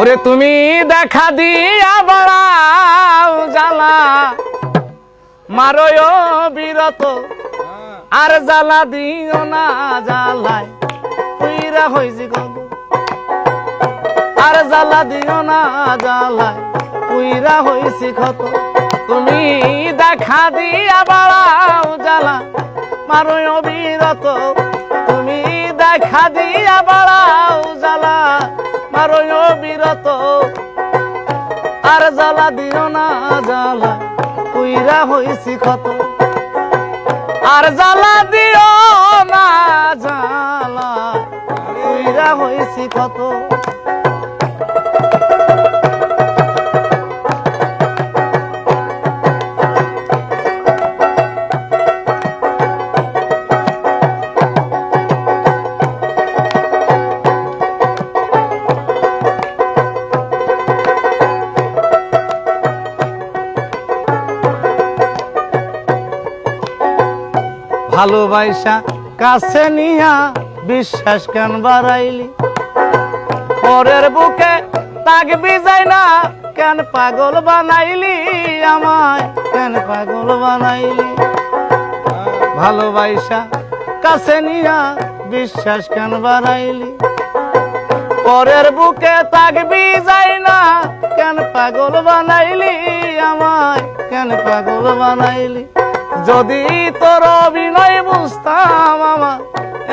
ওরে তুমি দেখা দিয়া বাড়াও জ্বালা। মারয় বিরত, আর জ্বালা দিও না জ্বালায়। পুইরা হয়েছি গো আর জ্বালা দিও না জ্বালায়। পুইরা হয়েছি ক্ষত, তুমি দেখা দিয়া বাড়াও জ্বালা। মারয় বিরত, তুমি দেখা দিয়া বাড়াও জ্বালা। মারয় বিরত। আর জ্বালা দিও না, জ্বালা, কুইরা হয়েছি কত আর জ্বালা দিও না, জ্বালা, কুইরা হয়েছি ক্ষত। ভালোবাসা কাছে নিয়া বিশ্বাস কেন বাড়াইলি? পরের বুকে তাকবি যায় না, কেন পাগল বানাইলি আমায়? কেন পাগল বানাইলি? ভালোবাসা কাছে নিয়া বিশ্বাস কেন বাড়াইলি? পরের বুকে তাকবি যায় না, কেন পাগল বানাইলি আমায়? কেন পাগল বানাইলি? যদি তোর অভিনয় বুঝতাম আমার,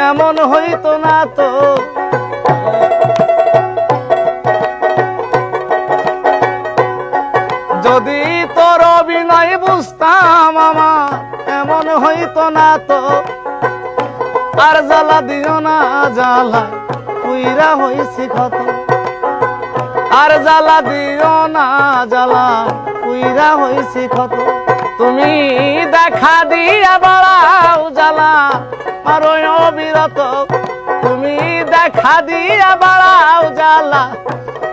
এমন হইতো না তো। যদি তোর অভিনয় বুঝতাম আমার, এমন হইতো না তো। আর জ্বালা দিও না, জ্বালা পুইরা হইছি ক্ষত আর জ্বালা দিও না, জ্বালা পুইরা হইছি ক্ষত তুমি দেখা দিয়া বাড়াও জ্বালা মারো অবিরত। তুমি দেখা দিয়া বাড়াও জ্বালা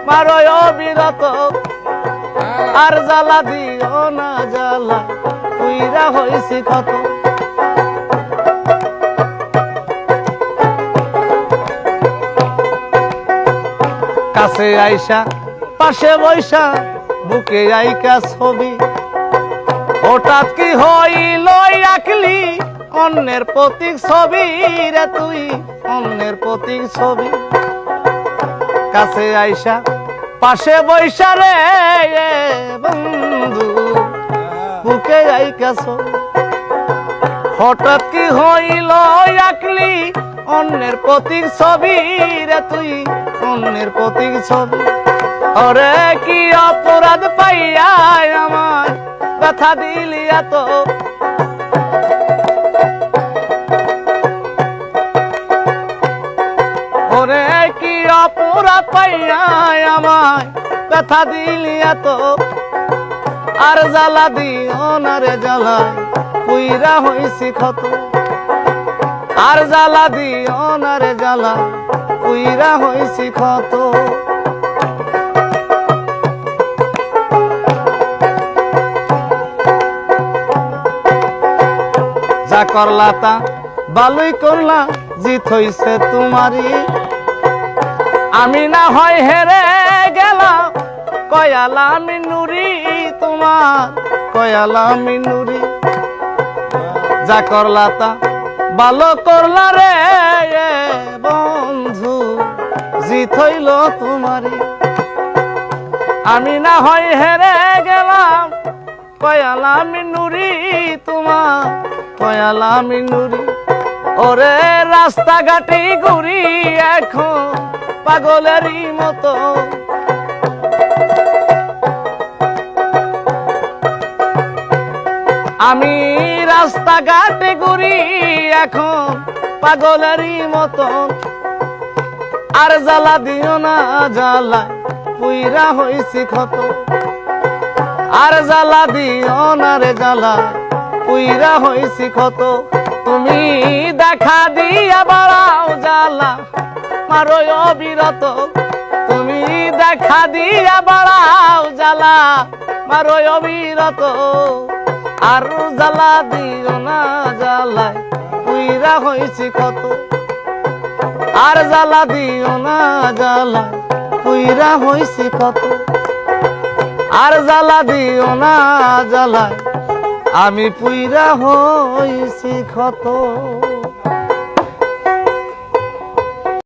মারো অবিরত। আর জ্বালা দিও না জ্বালা পুইরা হইছি ক্ষত কাছে আইসা, পাশে বৈশা বুকে আইকা ছবি। হঠাৎ কি হইল আঁকলি অন্যের প্রতীক ছবি রে তুই, অন্যের প্রতীক ছবি। কাছে আইসা, পাশে বৈশা রে বন্ধু। বুকে আইকা ছবি হঠাৎ কি হইল আঁকলি অন্যের প্রতীক ছবি রে তুই, অন্যের প্রতীক ছবি। ওরে কি অপরাধ পাইয়া আমার কথা দিলি এত। ওরে কি অপরাধ পাইয়া আমায় কথা দিলি এত। আর জ্বালা দিও না রে জ্বালা পুইরা হইছি ক্ষত। আর জ্বালা দিও না রে জ্বালা পুইরা হইছি ক্ষত। যা করলা তা ভালোই করলা, জিত হইছে তোমারই। আমি না হয় হেরে গেলাম, কয়ালা মিনুরি তোমার, কয়ালা মিনুরি যা করলা তা ভালো করলা রে বন্ধু, জিত হইল তোমারই। আমি না হয় হেরে গেলাম, কয়ালা মিনুরি তোমার কয়ালা মিনুরি। ওরে রাস্তাঘাটে ঘুরি এখন পাগলেরই মতো। আমি রাস্তাঘাটে ঘুরি এখন পাগলেরই মতন আর জ্বালা দিও না, জ্বালা পুইরা হইছি ক্ষত। আর জ্বালা দিও না রে জ্বালা। পুইরা হইছি ক্ষত। তুমি দেখা দিয়া বাড়াও জ্বালা, মারো অবিরত। তুমি দেখা দিয়া বাড়াও জ্বালা, মারো অবিরত। আর জ্বালা দিও না জ্বালায় পুইরা হইছি ক্ষত। আর জ্বালা দিও না জ্বালা পুইরা হইছি কত আর জ্বালা দিও না জ্বালায় আমি পুইরা হইছি ক্ষত।